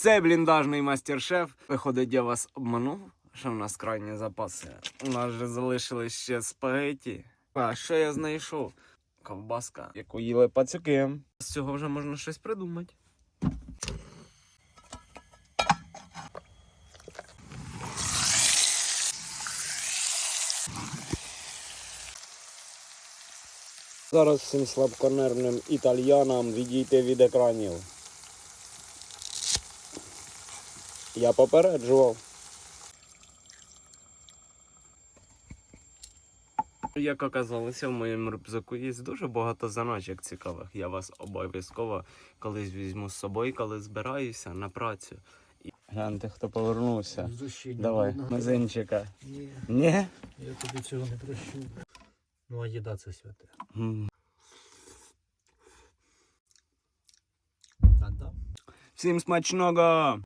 цей бліндажний мастер-шеф. Виходить, я вас обманув, що в нас крайні запаси. У нас же залишились ще спагеті. А що я знайшов? Ковбаска, яку їли пацюки. З цього вже можна щось придумати. Зараз всім слабконервним італьянам відійти від екранів. Я попереджував. Як оказалося, в моєму рюкзаку є дуже багато заначок цікавих. Я вас обов'язково колись візьму з собою, коли збираюся на працю. І- Гляньте, хто повернувся. Давай, мизинчика. Ні, Ні? я тобі цього не прощу. Ну а їда це святе. Да? Всім смачного!